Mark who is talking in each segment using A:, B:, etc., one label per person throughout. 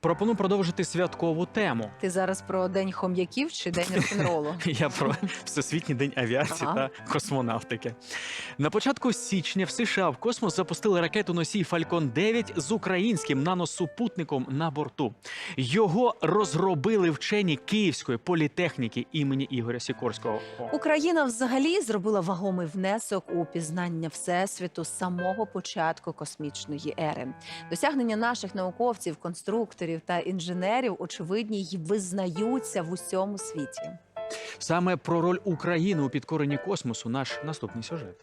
A: Пропоную продовжити святкову тему.
B: Ти зараз про день хом'яків чи день рок-н-ролу?
A: Я про Всесвітній день авіації
B: Ага.
A: та космонавтики. На початку січня в США в космос запустили ракету носій Falcon 9 з українським наносупутником на борту. Його розробили вчені Київської політехніки імені Ігоря Сікорського.
B: Україна взагалі зробила вагомий внесок у пізнання всесвіту з самого початку космічної ери. Досягнення наших науковців, конструкторів та інженерів очевидні й визнаються в усьому світі.
A: Саме про роль України у підкоренні космосу наш наступний сюжет.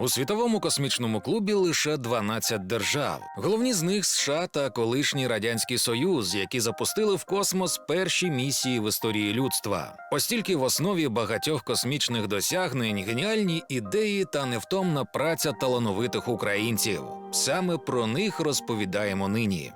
C: У світовому космічному клубі лише 12 держав. Головні з них США та колишній радянський союз, які запустили в космос перші місії в історії людства. Постільки в основі багатьох космічних досягнень геніальні ідеї та невтомна праця талановитих українців. Саме про них розповідаємо нині.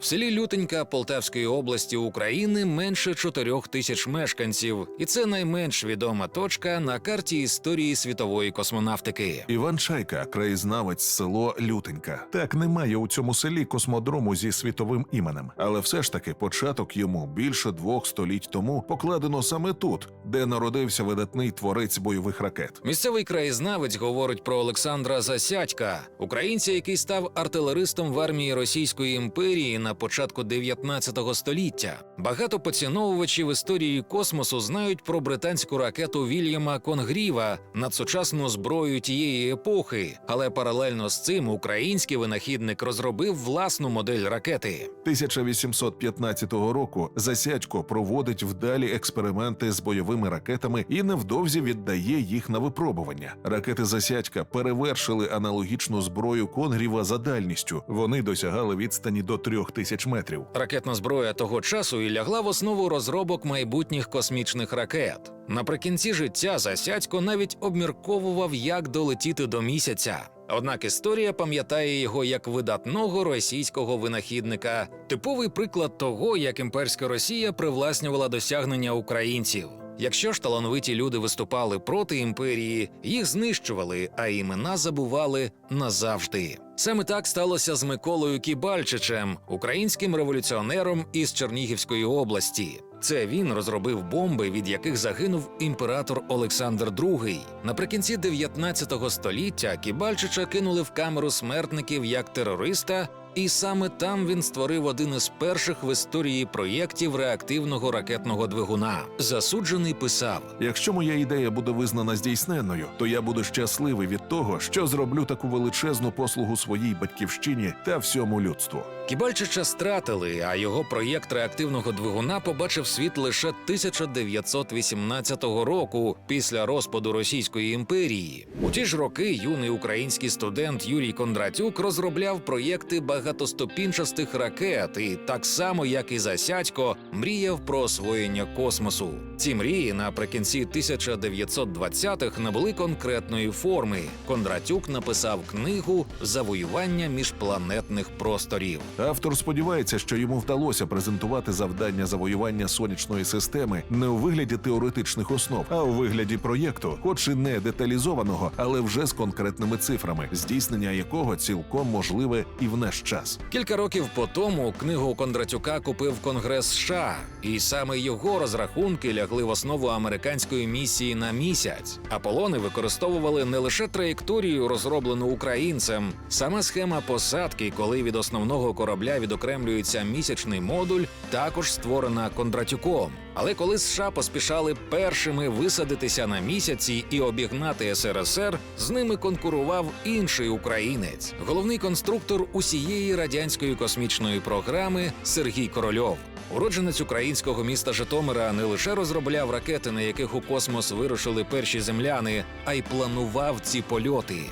C: В селі Лютенька Полтавської області України менше чотирьох тисяч мешканців, і це найменш відома точка на карті історії світової космонавтики.
D: Іван Чайка, краєзнавець село Лютенька. Так немає у цьому селі космодрому зі світовим іменем, але все ж таки початок йому більше двох століть тому покладено саме тут, де народився видатний творець бойових ракет.
C: Місцевий краєзнавець говорить про Олександра Засядька, українця, який став артилеристом в армії Російської імперії на початку 19 століття. Багато поціновувачів історії космосу знають про британську ракету Вільяма Конгріва надсучасну зброю тієї епохи, але паралельно з цим український винахідник розробив власну модель ракети.
D: 1815 року Засядько проводить вдалі експерименти з бойовими ракетами і невдовзі віддає їх на випробування. Ракети Засядька перевершили аналогічну зброю Конгріва за дальністю. Вони досягали відстані до трьох тисяч метрів.
C: Ракетна зброя того часу і лягла в основу розробок майбутніх космічних ракет. Наприкінці життя Засядько навіть обмірковував, як долетіти до місяця. Однак історія пам'ятає його як видатного російського винахідника, типовий приклад того, як імперська Росія привласнювала досягнення українців. Якщо ж талановиті люди виступали проти імперії, їх знищували, а імена забували назавжди. Саме так сталося з Миколою Кібальчичем, українським революціонером із Чернігівської області. Це він розробив бомби, від яких загинув імператор Олександр II. Наприкінці 19 століття Кібальчича кинули в камеру смертників як терориста, і саме там він створив один із перших в історії проєктів реактивного ракетного двигуна. Засуджений писав:
D: Якщо моя ідея буде визнана здійсненною, то я буду щасливий від того, що зроблю таку величезну послугу своїй батьківщині та всьому людству.
C: Кібальчича стратили, а його проєкт реактивного двигуна побачив світ лише 1918 року після розпаду Російської імперії. У ті ж роки юний український студент Юрій Кондратюк розробляв проєкти багатоступінчастих ракет і так само, як і Засядько, мріяв про освоєння космосу. Ці мрії наприкінці 1920-х набули конкретної форми. Кондратюк написав книгу Завоювання міжпланетних просторів.
D: Автор сподівається, що йому вдалося презентувати завдання завоювання сонячної системи не у вигляді теоретичних основ, а у вигляді проєкту, хоч і не деталізованого, але вже з конкретними цифрами, здійснення якого цілком можливе і в наш час.
C: Кілька років по тому книгу Кондратюка купив Конгрес США, і саме його розрахунки лягли в основу американської місії на місяць. Аполони використовували не лише траєкторію, розроблену українцем, сама схема посадки, коли від основного корабля відокремлюється місячний модуль, також створена Кондратюком. Але коли США поспішали першими висадитися на місяці і обігнати СРСР, з ними конкурував інший українець, головний конструктор усієї радянської космічної програми Сергій Корольов. Уродженець українського міста Житомира не лише розробляв ракети, на яких у космос вирушили перші земляни, а й планував ці польоти.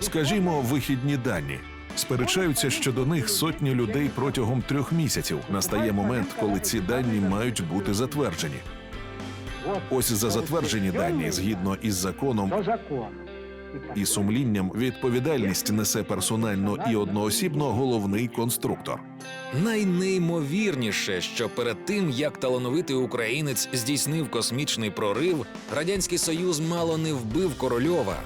D: Скажімо, вихідні дані. Сперечаються щодо них сотні людей протягом трьох місяців. Настає момент, коли ці дані мають бути затверджені. Ось за затверджені дані, згідно із законом, І сумлінням відповідальність несе персонально і одноосібно головний конструктор.
C: Найнеймовірніше, що перед тим як талановитий українець здійснив космічний прорив, радянський союз мало не вбив корольова.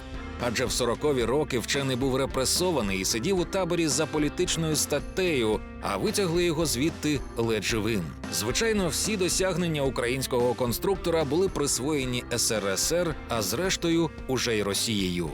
C: Адже в 40-ві роки вчений був репресований і сидів у таборі за політичною статтею, а витягли його звідти ледь живим. Звичайно, всі досягнення українського конструктора були присвоєні СРСР, а зрештою уже й Росією.